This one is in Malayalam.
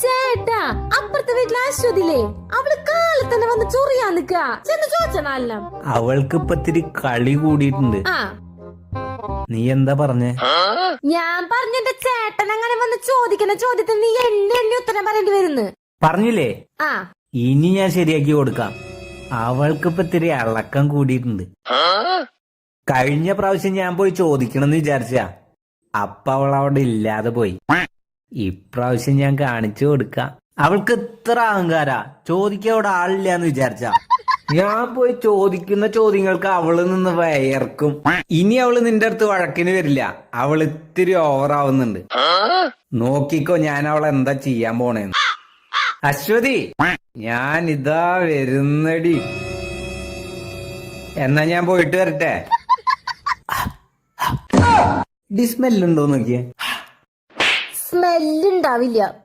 ചേട്ടാ അപ്പുറത്തെ വീട്ടിലെ അശ്വതില്ലേ അവൾ കാലത്ത് തന്നെ വന്ന് ചൊറിയാ നിക്ക ചെന്ന് ചോദിച്ചണല്ല അവൾക്ക് ഇപ്പൊ ഇത്തിരി കളി കൂടിയിട്ടുണ്ട്. ആ. നീ എന്താ പറഞ്ഞേ? ഞാൻ പറഞ്ഞെന്റെ ചേട്ടൻ അങ്ങനെ വന്ന് ചോദിക്കുന്ന ചോദ്യത്തിന് നീ എണ്ണി എണ്ണി ഉത്തരം പറയേണ്ടി വരുന്നു? പറഞ്ഞില്ലേ? ആ. ഇനി ഞാൻ ശരിയാക്കി കൊടുക്കാം. അവൾക്ക് ഇപ്പൊ ഇത്തിരി ഇളക്കം കൂടിയിട്ടുണ്ട്. കഴിഞ്ഞ പ്രാവശ്യം ഞാൻ പോയി ചോദിക്കണമെന്ന് വിചാരിച്ച. അപ്പ അവൾ അവിടെ ഇല്ലാതെ പോയി. ഇപ്രാവശ്യം ഞാൻ കാണിച്ചു കൊടുക്കാം. അവൾക്ക് ഇത്ര അഹങ്കാര. ചോദിക്കാൻ അവിടെ ആളില്ലാന്ന് വിചാരിച്ച. ഞാൻ പോയി ചോദിക്കുന്ന ചോദ്യങ്ങൾക്ക് അവൾ നിന്ന് വയർക്കും. ഇനി അവൾ നിന്റെ അടുത്ത് വഴക്കിന് വരില്ല. അവൾ ഇത്തിരി ഓവറാവുന്നുണ്ട് നോക്കിക്കോ ഞാൻ അവളെ എന്താ ചെയ്യാൻ പോണേന്ന്. അശ്വതി ഞാൻ ഇതാ വരുന്നടി. എന്നാ ഞാൻ പോയിട്ട് വരട്ടെ? ഡിസ്മെല്ലുണ്ടോ നോക്കിയേ? സ്മെല്ല് ഉണ്ടാവില്ല